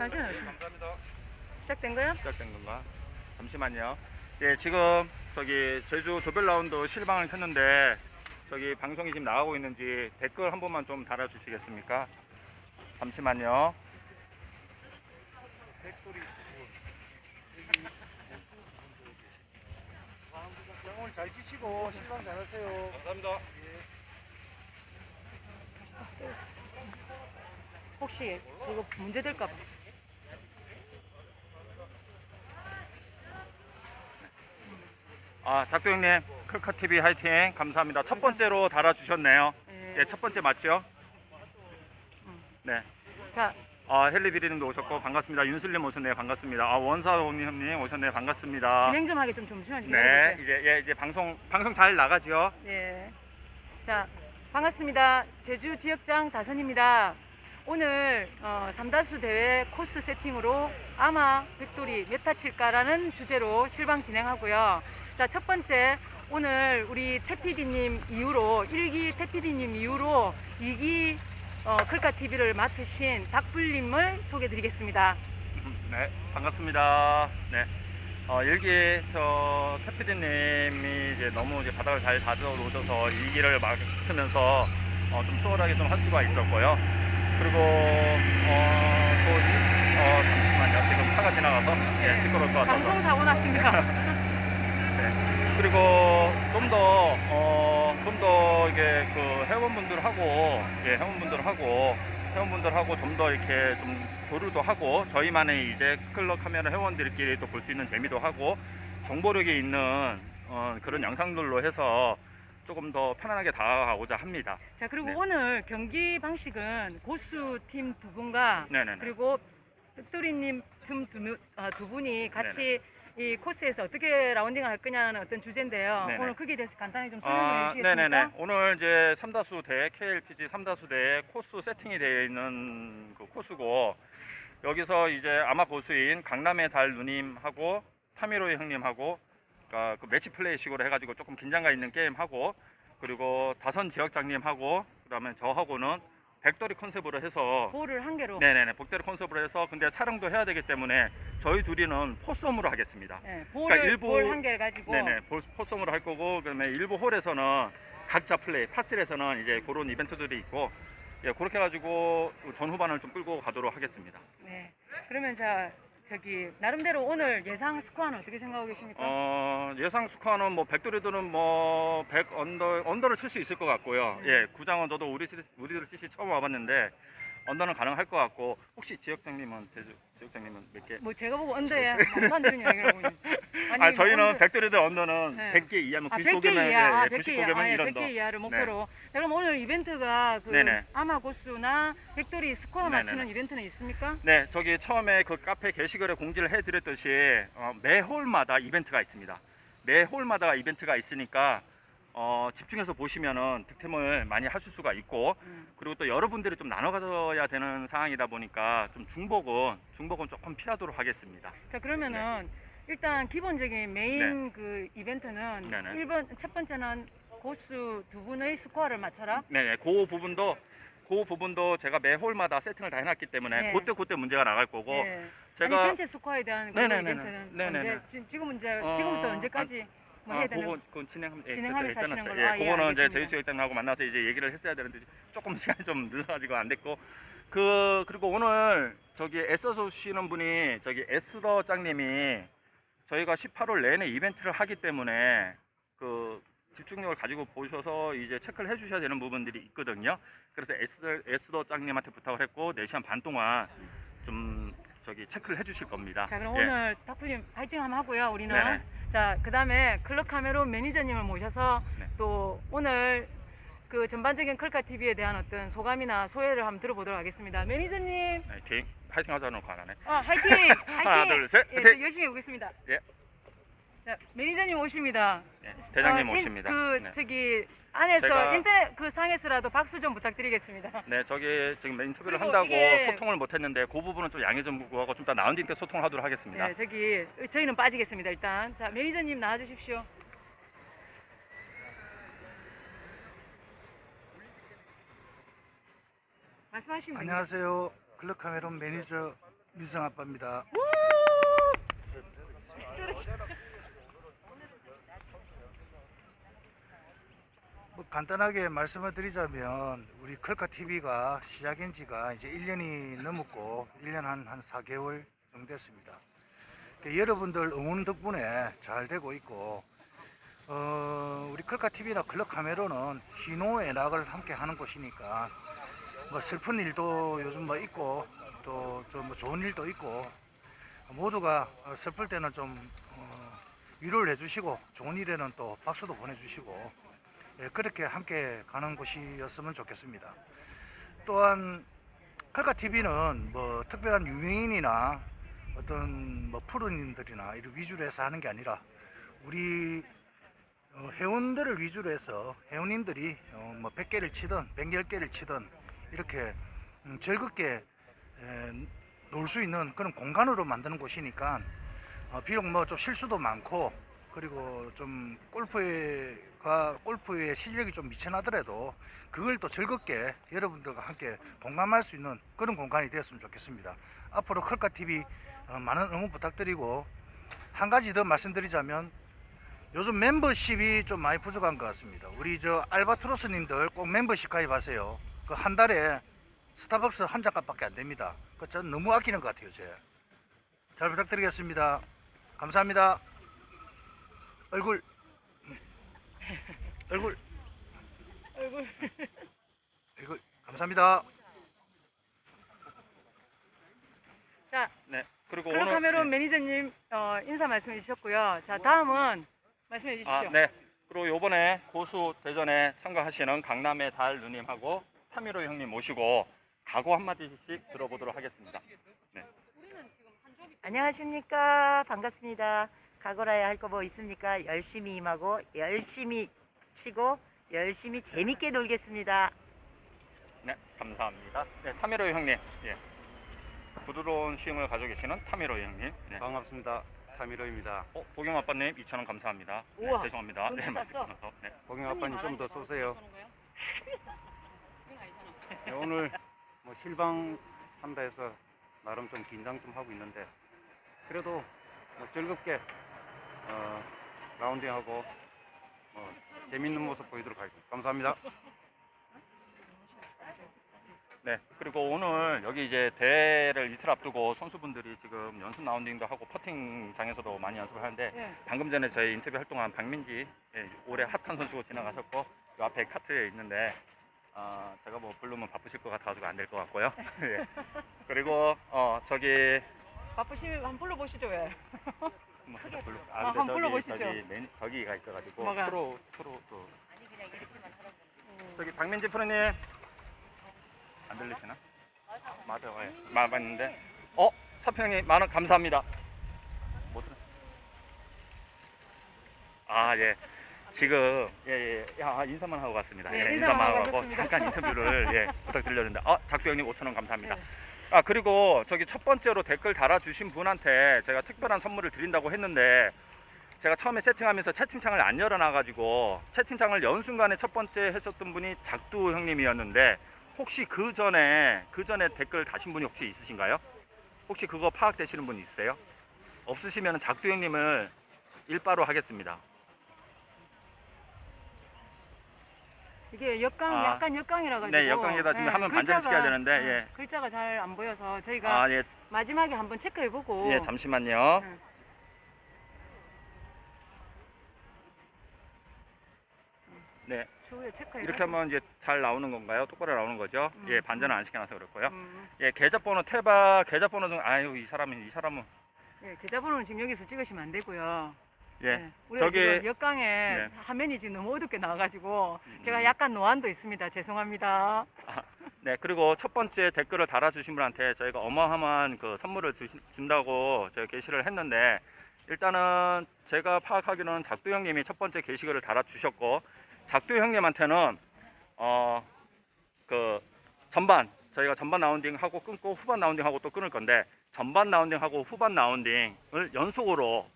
잠시만요. 감사합니다. 시작된 거요? 시작된 건가? 잠시만요. 예, 지금 저기 제주 조별 라운드 실방을 켰는데 저기 방송이 지금 나가고 있는지 댓글 한 번만 좀 달아주시겠습니까? 잠시만요. 오늘 잘 치시고 실방 잘하세요. 감사합니다. 혹시 이거 문제 될까 봐. 아, 닥터 형님, 클카 TV 화이팅 감사합니다. 첫 번째로 달아주셨네요. 예. 예, 첫 번째 맞죠? 음. 네. 자, 아, 헬리비리님도 오셨고 반갑습니다. 윤슬님 오셨네요. 반갑습니다. 아, 원사홍님 형님 오셨네요. 반갑습니다. 진행 좀 하게 좀 잠시만 네, 기다려주세요. 이제 예, 이제 방송 방송 잘 나가죠. 네. 자, 반갑습니다. 제주 지역장 다선입니다. 오늘 어, 삼다수 대회 코스 세팅으로 아마 백돌이 메타 칠까라는 주제로 실방 진행하고요. 자, 첫 번째 오늘 우리 태피디님 이후로 일기 태피디님 이후로 이기 어, 클카 TV를 맡으신 닥불님을 소개드리겠습니다. 네, 반갑습니다. 네. 어, 일기 저 태피디님이 이제 너무 이제 바닥을 잘 다져놓으셔서 일기를 맡으면서 어, 좀 수월하게 좀 할 수가 있었고요. 그리고 어, 또 이- 어, 잠시만요. 지금 차가 지나가서 예, 시끄러울 것 같아서. 방송 사고 났습니다. 네. 그리고 좀 더, 어, 좀 더 이게 그 회원분들하고, 예, 회원분들하고, 회원분들하고 좀 더 이렇게 좀 교류도 하고, 저희만의 이제 클럽 카메라 회원들끼리 또 볼 수 있는 재미도 하고, 정보력이 있는 어, 그런 영상들로 해서 조금 더 편안하게 다가가고자 합니다. 자, 그리고 네. 오늘 경기 방식은 고수 팀 두 분과 네네네. 그리고 백돌이님 팀 두, 분- 아, 두 분이 같이 이 코스에서 어떻게 라운딩을 할 거냐는 어떤 주제인데요. 네네. 오늘 거기에 대해서 간단히 좀 설명해 아, 주시겠습니까? 네네네. 오늘 이제 삼다수 대 KLPG 삼다수 대 코스 세팅이 되어 있는 그 코스고 여기서 이제 아마 고수인 강남의 달 누님하고 타미로이 형님하고 그러니까 그 매치 플레이식으로 해가지고 조금 긴장감 있는 게임 하고 그리고 다선 지역장님하고 그다음에 저하고는 백돌이 컨셉으로 해서 볼을 한 개로. 네네네 복대리 컨셉으로 해서 근데 촬영도 해야 되기 때문에 저희 둘이는 포썸으로 하겠습니다. 네, 볼을 그러니까 일부- 볼한 개를 가지고 네네 볼- 포성으로 할 거고 그다음에 일부 홀에서는 각자 플레이 파스에서는 이제 그런 이벤트들이 있고 예 그렇게 해가지고 전후반을 좀 끌고 가도록 하겠습니다. 네. 그러면 자 저기 나름대로 오늘 예상 스코어는 어떻게 생각하고 계십니까? 어 예상 스코어는 뭐 백돌이들은 뭐 100 언더 언더를 칠 수 있을 것 같고요. 음. 예 구장은 저도 우리 시- 우리들 CC 처음 와봤는데 언더는 가능할 것 같고 혹시 지역장님은 제주 지역장님은 몇 개? 뭐 제가 보고 언더에 이야기를 하고 있는. 아 저희는 백돌이들 언더는 네. 100개 이하면 아, 95개면 100개 이하, 아, 예, 100개 이하, 95개면 아, 예, 이런 100개 더. 이하를 목표로. 자, 그럼 오늘 이벤트가 그 네네. 아마 고수나 백돌이 스코어 네네네. 맞추는 이벤트는 있습니까? 네, 저기 처음에 그 카페 게시글에 공지를 해드렸듯이 어, 매 홀마다 이벤트가 있습니다. 매 홀마다 이벤트가 있으니까 어, 집중해서 보시면은 득템을 많이 하실 수가 있고 음. 그리고 또 여러분들이 좀 나눠 가져야 되는 상황이다 보니까 좀 중복은 중복은 조금 피하도록 하겠습니다. 자 그러면은 일단 기본적인 메인 그 이벤트는 네네. 일 1번 첫 번째는 고수 두 분의 스코어를 맞춰라. 네, 네, 그 부분도 그 부분도 제가 매 홀마다 세팅을 다 해놨기 때문에 네. 그때 그때 문제가 나갈 거고 예. 제가 아니 전체 스코어에 대한 그 네네네네. 이벤트는 네네네. 언제 지- 지금 문제 어, 지금부터 언제까지 뭐 해야 아, 되는 그거 그건 진행하면 예, 진행하면서 그때 하시는. 걸로. 아, 예, 예, 그거는 이제 알겠습니다. 제휴 지역장하고 만나서 이제 얘기를 했어야 되는데 조금 시간이 좀 늘어가지고 안 됐고 그 그리고 오늘 저기 애써서 오시는 분이 저기 에스더 짱님이 저희가 18월 내내 이벤트를 하기 때문에 그 집중력을 가지고 보셔서 이제 체크를 해주셔야 되는 부분들이 있거든요. 그래서 에스, 에스더 짱님한테 부탁을 했고 4시간 반 동안 좀 저기 체크를 해주실 겁니다. 자 그럼 예. 오늘 닥터님 파이팅 한번 하고요 우리는 네네. 자 그다음에 클럽 카메론 매니저님을 모셔서 네. 또 오늘 그 전반적인 클카 TV에 대한 어떤 소감이나 소회를 한번 들어보도록 하겠습니다 매니저님 네, 개인 파이팅 하자는 거안 하네. 아 화이팅 화이팅 하나, 둘, 셋, 예, 화이팅! 저 열심히 해보겠습니다 예. 자 매니저님 오십니다 네, 대장님 어, 인- 오십니다. 그 네. 저기 안에서 제가- 인터넷 그 상에서라도 박수 좀 부탁드리겠습니다 네, 저기 지금 인터뷰를 한다고 이게- 소통을 못했는데 그 부분은 좀 양해 좀 구하고 좀 더 나은 뒤때 소통을 하도록 하겠습니다. 네 저기 저희는 빠지겠습니다 일단 자 매니저님 나와주십시오 말씀하시면 됩니다. 안녕하세요. 클럽 카메론 매니저 민성 아빠입니다. 뭐 간단하게 말씀을 드리자면 우리 클카 TV가 시작한 지가 이제 1년이 넘었고 1년 한, 한 4개월 정도 됐습니다. 그 여러분들 응원 덕분에 잘 되고 있고 어, 우리 클카 TV나 클럽 카메로는 희노애락을 함께 하는 곳이니까 뭐 슬픈 일도 요즘 뭐 있고 또좀뭐 좋은 일도 있고 모두가 어, 슬플 때는 좀 어, 위로를 해주시고 좋은 일에는 또 박수도 보내주시고 예, 그렇게 함께 가는 곳이었으면 좋겠습니다. 또한 칼카 TV는 뭐 특별한 유명인이나 어떤 뭐 프로님들이나 이런 위주로 해서 하는 게 아니라 우리 어, 회원들을 위주로 해서 회원님들이 어, 뭐 100개를 치든 110개를 치든 이렇게 음, 즐겁게 놀 수 있는 그런 공간으로 만드는 곳이니까 어, 비록 뭐 좀 실수도 많고 그리고 좀 골프가 골프의 실력이 좀 미천하더라도 그걸 또 즐겁게 여러분들과 함께 공감할 수 있는 그런 공간이 되었으면 좋겠습니다. 앞으로 클카 TV 어, 많은 응원 부탁드리고 한 가지 더 말씀드리자면 요즘 멤버십이 좀 많이 부족한 것 같습니다. 우리 저 알바트로스님들 꼭 멤버십 가입하세요. 그 한 달에 스타벅스 한 잔값밖에 안 됩니다. 그 전 너무 아끼는 것 같아요, 제. 잘 부탁드리겠습니다. 감사합니다. 얼굴 얼굴 얼굴. 얼굴 감사합니다. 자, 네. 그리고 오늘 카메론 매니저님 어, 인사 말씀해 주셨고요. 자, 다음은 말씀해 주십시오. 아, 네. 그리고 요번에 고수 대전에 참가하시는 강남의 달 누님하고 타미로 형님 모시고 각오 한마디씩 들어보도록 하겠습니다. 안녕하십니까 반갑습니다 각오라야 할 거 뭐 있습니까 열심히 임하고 열심히 치고 열심히 재밌게 놀겠습니다 네, 감사합니다. 네, 타미로 형님. 예. 부드러운 스윙을 가지고 계시는 타미로 형님. 네. 반갑습니다. 타미로입니다. 어, 보경 아빠님 2,000원 감사합니다. 네, 우와, 죄송합니다. 돈 네, 말씀 쌌어. 끊어서. 네. 보경 아빠님 좀 더 쏘세요. 네, 오늘 뭐 실방 한다 해서 나름 좀 긴장 좀 하고 있는데 그래도 뭐 즐겁게 어, 라운딩하고 뭐 재밌는 모습 보이도록 하겠습니다. 감사합니다. 네. 그리고 오늘 여기 이제 대회를 이틀 앞두고 선수분들이 지금 연습 라운딩도 하고 퍼팅장에서도 많이 연습을 하는데 네. 방금 전에 저희 인터뷰 활동한 박민지 예, 올해 핫한 선수고 지나가셨고 요 앞에 카트에 있는데 아, 제가 뭐 부르면 바쁘실 것 같아가지고 안 될 것 같고요. 예. 그리고 어 저기 바쁘시면 한번 불러보시죠, 왜? 뭐 크게. 불러- 아, 아, 근데 한번 저기 불러보시죠. 저기 맨, 저기가 있어가지고 뭐가? 프로 프로 그 음. 저기 박민지 프로님 안 들리시나? 맞아요. 예. 마- 맞는데 어 서평님 만원 감사합니다. 못 들어. 아 예. 지금 예예 야 인사만 하고 갔습니다. 네, 예, 인사만 인사만 하고 가셨습니다. 잠깐 인터뷰를 예, 부탁드리려는데 어 작두 형님 5천 원 감사합니다. 네. 아 그리고 저기 첫 번째로 댓글 달아주신 분한테 제가 특별한 선물을 드린다고 했는데 제가 처음에 세팅하면서 채팅창을 안 열어놔가지고 채팅창을 연 순간에 첫 번째 했었던 분이 작두 형님이었는데 혹시 그 전에 그 전에 댓글 다신 분이 혹시 있으신가요? 혹시 그거 파악되시는 분 있으세요? 없으시면 작두 형님을 일바로 하겠습니다. 이게 역강 아. 약간 역강이라 가지고 네, 역강에다 지금 하면 반전을 시켜야 되는데, 음, 예. 글자가 잘 안 보여서 저희가 아 예, 마지막에 한번 체크해 보고 예 잠시만요. 음. 네, 추후에 체크해 이렇게 하면 이제 잘 나오는 건가요? 똑바로 나오는 거죠? 음. 예, 반전을 안 시켜놔서 그렇고요. 음, 예, 계좌번호 태바 계좌번호 좀 아유 이 사람은 이 사람은 예, 계좌번호는 지금 여기서 찍으시면 안 되고요. 예, 네, 우리가 저기- 지금 역강에 네. 화면이 지금 너무 어둡게 나와가지고 음. 제가 약간 노안도 있습니다. 죄송합니다. 네 그리고 첫 번째 댓글을 달아주신 분한테 저희가 어마어마한 그 선물을 주시, 준다고 저희 게시를 했는데 일단은 제가 파악하기로는 작두 형님이 첫 번째 게시글을 달아주셨고 작두 형님한테는 어 그 전반 저희가 전반 라운딩 하고 끊고 후반 라운딩 하고 또 끊을 건데 전반 라운딩 하고 후반 라운딩을 연속으로